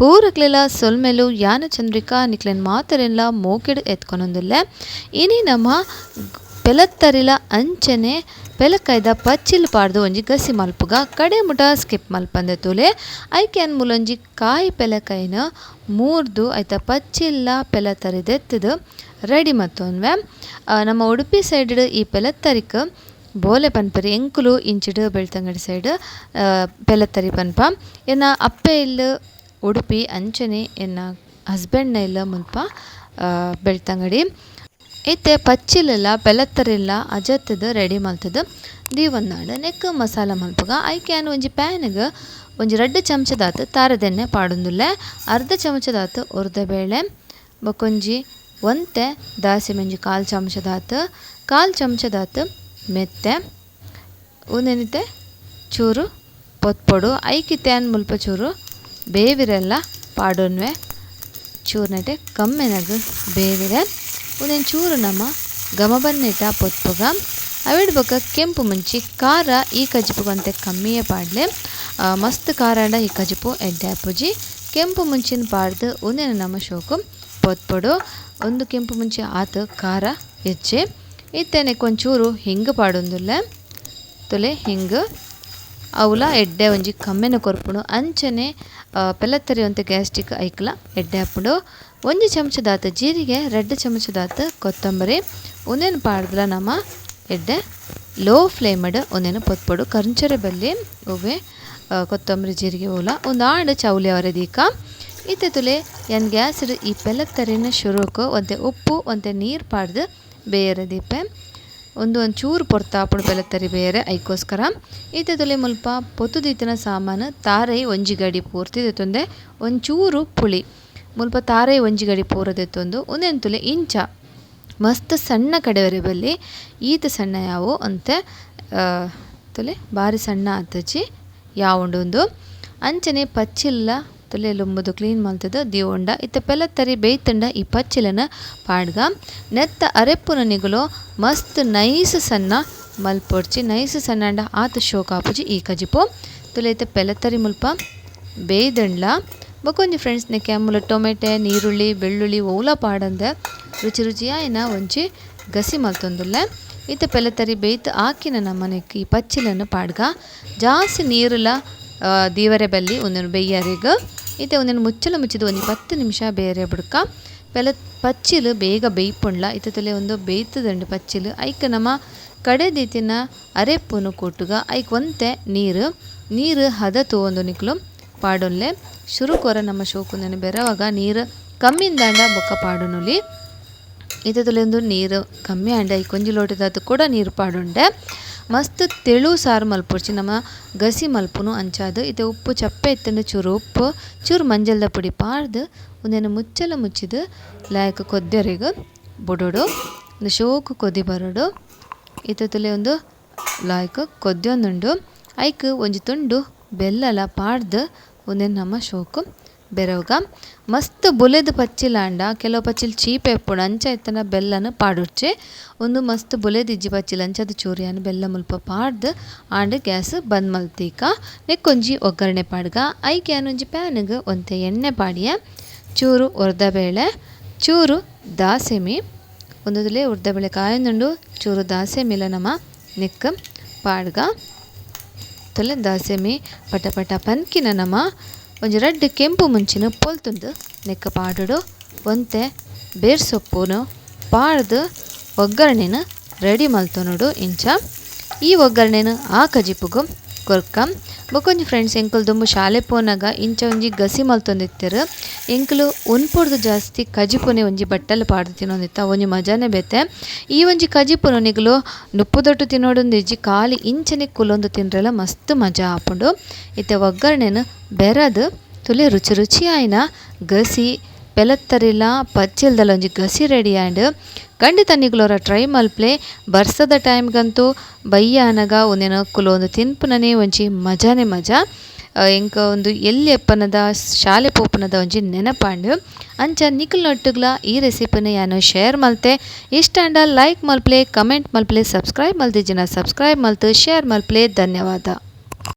ಪೂರಕ್ಲೆಲ ಸೊಲ್ಮೆಲು ಯಾನ ಚಂದ್ರಿಕಾ ನಿಕ್ಲೆನ್ ಮಾತರೆಲ್ಲ ಮೋಕೆಡ್ ಎತ್ಕೊನೊಂದುಲ್ಲೆ. ಇನಿ ನಮ್ಮ ಪೆಲತ್ತರಿಲ ಅಂಚನೆ ಪೆಲಕೈದ ಪಚ್ಚಿಲ್ ಪಾಡ್ದು ಒಂಜಿ ಗಸಿ ಮಲ್ಪುಗ ಕಡೆ ಮುಟ ಸ್ಕಿಪ್ ಮಲ್ಪಂದೆ ತೂಲೆ. ಐಕೆ ಅನ್ ಮೂಲೊಂಜಿ ಕಾಯಿ ಪೆಲಕೈನ ಮೂರ್ದು ಐತ ಪಚ್ಚಿಲ್ಲ ಪೆಲತ್ತರಿದೆತ್ತದು ರೆಡಿ ಮತ್ತೊಂದ್ವೆ. ನಮ್ಮ ಉಡುಪಿ ಸೈಡ್ ಈ ಪೆಲತ್ತರಿಕ್ ಬೋಲೆ ಪನ್ಪರಿ ಎಂಕುಲು ಇಂಚಿಡು ಬೆಳ್ತಂಗಡಿ ಸೈಡ್ ಪೆಲತ್ತರಿ ಪನ್ಪ. ಏನ ಅಪ್ಪೆ ಇಲ್ಲ್ ಉಡುಪಿ ಅಂಚನೆ ಎನ್ನ ಹಸ್ಬೆಂಡ್ನ ಇಲ್ಲ ಮುಲ್ಪ ಬೆಳ್ತಂಗಡಿ. ಇತ್ತೆ ಪಚ್ಚಿಲೆಲ್ಲ, ಬೆಲತ್ತರಿಲ್ಲ ಅಜತ್ತದ ರೆಡಿ ಮಲ್ತದ ದೀವನ್ನಾಡ ನೆಕ್ ಮಸಾಲ ಮಲ್ಪಗ ಐಕ್ಯಾನ್ ಒಂಜಿ ಪ್ಯಾನ್ಗೆ ಒಂಜಿ ರಡ್ಡ್ ಚಮಚದಾತ ತಾರದೆಣ್ಣೆ ಪಾಡೊಂದುಲ್ಲೆ. ಅರ್ಧ ಚಮಚದಾತ ಉರ್ದ ಬೇಳೆ ಬೊಕೊಂಜಿ ಒಂತೆ ದಾಸಿಮೆಂಜಿ ಕಾಲ್ ಚಮಚದಾತ ಕಾಲ್ ಚಮಚದಾತ ಮೆತ್ತೆ ಉಂದೆನಿತೆ ಚೂರು ಪೊತ್ಪೊಡು ಐಕಿತ್ತೆ ಮುಲ್ಪ ಚೂರು ಬೇವಿರೆಲ್ಲ ಪಾಡೋನ್ವೆ. ಚೂರ್ನಟೆ ಕಮ್ಮೆನಗು ಬೇವಿರೆ ಉಂದೆನ್ ಚೂರು ನಮ ಗಮ ಬನ್ನೆಟ ಪೊತ್ಪುಗ. ಅವಿಡ್ ಬೊಕ ಕೆಂಪು ಮುಂಚಿ ಖಾರ ಈ ಕಜಿಪುಗ ಅಂತೆ ಕಮ್ಮಿಯೇ ಪಾಡ್ಲೆ. ಮಸ್ತ್ ಖಾರಾಂಡ ಈ ಕಜಿಪು ಎಡ್ಡೆ ಅಪ್ಪುಜಿ. ಕೆಂಪು ಮುಂಚಿನ ಪಾಡ್ದು ಉಂದೆನ ನಮ್ಮ ಶೋಕು. ಪೊತ್ಪಡು ಒಂದು ಕೆಂಪು ಮುಂಚಿ ಆತ ಖಾರ ಹೆಚ್ಚೆ. ಇತ್ತೇನೆ ಕೊಂಚೂರು ಹಿಂಗೆ ಪಾಡೊಂದುಲ್ಲೆ. ತೊಲೆ ಹಿಂಗೆ. ಅವಲ ಎಡ್ಡೆ ಒಂಜಿ ಕಮ್ಮೆನ ಕೊರ್ಪುಣು. ಅಂಚನೆ ಪೆಲತ್ತರಿ ಒಂತೆ ಗ್ಯಾಸ್ಟಿಕ್ ಐಕ್ಲ, ಎಡ್ಡೆ ಹಾಪುಡು ಒಂಜಿ ಚಮಚದಾತ ಜೀರಿಗೆ ರೆಡ್ ಚಮಚದಾತ ಕೊತ್ತಂಬರಿ, ಒಂದೇನು ಪಾಡ್ದ್ಲ ನಮ ಎಡ್ಡೆ, ಲೋ ಫ್ಲೇಮಡ್ ಒಂದೇನು ಪೊತ್ಪಡು ಕಂಚರೆ ಬಲ್ಲಿ ಒವೆ ಕೊತ್ತಂಬರಿ ಜೀರಿಗೆ ಓಲ, ಒಂದು ಆಡು ಚೌಲಿ ಅವರ ದೀಕ. ಇತ್ತೆ ತುಲೆ, ಎನ್ ಗ್ಯಾಸ್ ಈ ಪೆಲತ್ತರಿನ ಶುರುಕು ಒಂತೆ ಉಪ್ಪು, ಒಂತೆ ನೀರು ಪಾಡ್ದು ಬೇಯರ ದೀಪೆ. ಒಂದು ಒಂಚೂರು ಬೆಲ ತರಿ ಬೇರೆ ಐಕೋಸ್ಕರ. ಇತ್ತೆ ತುಲೆ ಮುಲ್ಪ ಪೊತ್ತು ದೀತಿನ ಸಾಮಾನು ತಾರೈ ಒಂಜಿ ಗಡಿ ಪೂರ್ತಿ ದೆತ್ತೊಂದೆ ಒಂಚೂರು ಪುಳಿ. ಮುಲ್ಪ ತಾರೈ ಒಂಜಿ ಗಡಿ ಪೂರ ತುಲೆ ಇಂಚ. ಮಸ್ತ್ ಸಣ್ಣ ಕಡೆವರೆ ಬಲ್ಲಿ ಈತ ಸಣ್ಣ ಯಾವು ಅಂತೆ ತುಲೆ ಬಾರಿ ಸಣ್ಣ ಆತಜಿ ಯಾವುಂಡು ಉಂದು ಅಂಚನೆ ಪಚ್ಚಿಲ್ಲ ತುಲೆ ಲೊಂಬುದು ಕ್ಲೀನ್ ಮಲ್ತುದು ದಿವೊಂಡ. ಇತ್ತೆ ಪೆಲತ್ತರಿ ಬೇಯ್ತಂಡ ಈ ಪಚ್ಚಿಲನ ಪಾಡ್ಗ. ನೆತ್ತ ಅರೆಪ್ಪುನ ನಿಗುಲು, ಮಸ್ತ್ ನೈಸ್ ಸಣ್ಣ ಮಲ್ಪೊಡ್ಚಿ. ನೈಸ್ ಸಣ್ಣಂಡ ಆತ ಶೋಕಾಪುಜಿ ಈ ಕಜಿಪು. ಇತ್ತೆ ಪೆಲತ್ತರಿ ಮುಲ್ಪ ಬೇಯ್ದಂಡ್ಲ ಬಕೊಂಜಿ ಫ್ರೆಂಡ್ಸ್, ನೆಕ್ಕೆ ಅಮ್ಮುಲು ಟೊಮೆಟೆ, ನೀರುಳ್ಳಿ, ಬೆಳ್ಳುಳ್ಳಿ ಓಲ ಪಾಡಂದೆ. ರುಚಿ ರುಚಿಯಾಯಿನ ಒಂಚಿ ಗಸಿ ಮಲ್ತೊಂದುಲ್ಲೆ. ಇತ್ತ ಪೆಲತ್ತರಿ ಬೇಯ್ತ್ ಆಕಿನ ಮನೆ ಈ ಪಚ್ಚಿಲನ್ನು ಪಾಡ್ಗ. ಜಾಸ್ತಿ ನೀರುಲ ದೀವರೆ ಬಲ್ಲಿ ಒಂದೊಂದು ಬೆಯ್ಯರೆಗ್. ಇತ್ತೆ ಒಂದೇನು ಮುಚ್ಚಲು ಮುಚ್ಚಿದ ಒಂದು ಪತ್ತು ನಿಮಿಷ ಬೇರೆ ಬುಡ್ಕ. ಪೆಲ ಪಚ್ಚಿಲು ಬೇಗ ಬೇಯ್ಪುಂಡ್ಲ ಇತ್ತ ತಲೆ ಒಂದು ಬೇಯ್ತದಂಡು ಪಚ್ಚಿಲು. ಐಕ ನಮ್ಮ ಕಡೆ ದೀತಿನ ಅರೆಪ್ಪುನು ಕೊಟ್ಟುಗ ಐಕ್ ಒಂತೆ ನೀರು. ನೀರು ಹದ ತೂವೊಂದು ನಿಕ್ಲು ಪಾಡೊಲ್ಲೆ. ಶುರು ಕೊರ ನಮ್ಮ ಶೋಕುಂದೆನೆ ಬೆರವಾಗ ನೀರು ಕಮ್ಮಿಂದಾಂಡ ಬೊಕ್ಕ ಪಾಡುನುಲಿ. ಇತ್ತೆ ತುಲೆ ಉಂದು ನೀರು ಕಮ್ಮಿ ಆಂಡ ಈ ಒಂಜಿ ಲೋಟದಾದ್ ಕೂಡ ನೀರು ಪಾಡುಂಡೆ. ಮಸ್ತ್ ತೆಳು ಸಾರು ಮಲ್ಪೊಡ್ಚಿ ನಮ ಗಸಿ ಮಲ್ಪುನು ಅಂಚಾದ್. ಇತ್ತೆ ಉಪ್ಪು ಚಪ್ಪೆ ಇತ್ತಂಡ ಚೂರು ಉಪ್ಪು, ಚೂರು ಮಂಜಲ್ದ ಪುಡಿ ಪಾಡ್ದ್ ಉಂದೆನ್ ಮುಚ್ಚಲ ಮುಚ್ಚಿದ್, ಲಾಯ್ಕ್ ಕೊದ್ದೆರೆಗ್ ಬುಡೊಡು, ಒಂದು ಶೋಕು ಕೊದಿ ಬರೋಡು. ಇತ್ತೆ ಒಂದು ಲಾಯ್ಕ್ ಕೊದ್ದೊಂದುಂಡು ಐಕ್ ಒಂಜಿ ತುಂಡು ಬೆಲ್ಲಲ ಪಾಡ್ದ್ ಉಂದೆನ್ ನಮ ಶೋಕು. ಬೆರವ್ಗ ಮಸ್ತ್ ಬುಲೆದ್ ಪಚ್ಚಿಲಾಂಡ ಕೆಲವು ಪಚ್ಚಿಲ್ ಚೀಪ್ ಎಪ್ಪುಂಡು ಅಂಚ ಇತ್ತನ ಬೆಲ್ಲನ್ ಪಾಡೊಡ್ಚೆ ಒಂದು ಮಸ್ತ್ ಬುಲೆದ ಇಜ್ಜಿ ಪಚ್ಚಿಲ್, ಅಂಚದ ಚೂರಿಯನ್ನು ಬೆಲ್ಲ ಮುಲ್ಪ ಪಾಡ್ದ್, ಆಂಡ್ ಗ್ಯಾಸ್ ಬಂದ್ ಮಲ್ತೀಕ. ನೆಕ್ಕೊಂಜಿ ಒಗ್ಗರಣೆ ಪಾಡ್ಗ. ಐಕೆ ಅನ್ನೊಂಜಿ ಪ್ಯಾನ್ಗೆ ಒಂತೆ ಎಣ್ಣೆ ಪಾಡಿಯ. ಚೂರು ಉರ್ದಬೇಳೆ ಚೂರು ದಾಸೆಮಿ. ಉಂದುದುಲೆ ಉರ್ದಬೇಳೆ ಕಾಯೊಂದುಂಡು ಚೂರು ದಾಸೆಮಿಲ ನಮ್ಮ ನೆಕ್ಕ ಪಾಡ್ಗ. ತೊಲೆ ದಾಸೆಮಿ ಪಟ ಪಟ ಪನ್ಕಿನ ನಮ. ಒಂಜಿ ರಡ್ಡ್ ಕೆಂಪು ಮುಂಚಿನ ಪೊಲ್ತುಂದು ನೆಕ್ಕ್ ಪಾಡುಡು, ಒಂತೆ ಬೇರ್ ಸೊಪ್ಪುನು ಪಾಡ್ದ್ ಒಗ್ಗರಣೆನ್ ರೆಡಿ ಮಲ್ತೊನುಡು ಇಂಚ. ಈ ಒಗ್ಗರಣೆನ್ ಆ ಕಜಿಪುಗು ಕೊರ್ಕ ಬೊಕೊಂಜಿ ಫ್ರೆಂಡ್ಸ್ ಎಂಕುಲು ದುಂಬು ಶಾಲೆ ಪೋನಾಗ ಇಂಚ ಒಂಜಿ ಗಸಿ ಮಲ್ತೊಂದಿತ್ತೆರ್. ಎಂಕುಲು ಉನ್ಪೊಡ್ದು ಜಾಸ್ತಿ ಕಜಿಪುನೆ ಒಂಜಿ ಬಟ್ಟಲು ಪಾಡ್ದ್ ತಿನೊಂದಿತ್ತ ಒಂಜಿ ಮಜಾನೆ ಬೇತೆ. ಈ ಒಂಜಿ ಕಜಿಪುನು ನುಪ್ಪು ದೊಟ್ಟು ತಿನ್ನೋಡೊಂದಿಜ್ಜಿ ಇಜ್ಜಿ ಕಾಲಿ ಇಂಚನೆ ಕುಲೊಂದು ತಿನ್ರೆಲ ಮಸ್ತ್ ಮಜಾ ಆಪುಂಡು. ಇತ್ತೆ ಒಗ್ಗರಣೆನ್ ಬೆರದ್ ತುಲೆ ರುಚಿ ರುಚಿಯಾಯಿನ ಗಸಿ ಪೆಲತ್ತರಿಲ ಪಚ್ಚಿಲ್ದಲ ಒಂಜಿ ಗಸಿ ರೆಡಿ ಆಂಡ್ ಖಂಡಿತ ನಿಕುಲೊರ ಟ್ರೈ ಮಲ್ಪ್ಲೆ ಬರ್ಸದ ಟೈಮ್ಗಂತೂ ಬಯ್ಯ ಆನಗ ಕುಲ ಒಂದು ತಿನ್ಪುನನೆ ಒಂಜಿ ಮಜಾನೇ ಮಜಾ. ಎಂಕ ಒಂದು ಎಲ್ಲಿ ಎಪ್ಪನದ ಶಾಲೆ ಪೋಪನದ ಒಂಜಿ ನೆನಪಾಂಡು. ಅಂಚ ನಿಕುಲ್ನೊಟ್ಟುಗ್ಲ ಈ ರೆಸಿಪಿನ ಯಾನು ಶೇರ್ ಮಲ್ತೆ. ಇಷ್ಟ ಅಂಡ ಲೈಕ್ ಮಲ್ಪ್ಲೆ ಕಮೆಂಟ್ ಮಲ್ಪ್ಲೆ ಸಬ್ಸ್ಕ್ರೈಬ್ ಮಲ್ತಿಜ್ಜಿನ ಸಬ್ಸ್ಕ್ರೈಬ್ ಮಲ್ತು ಶೇರ್ ಮಲ್ಪ್ಲೆ ಧನ್ಯವಾದ.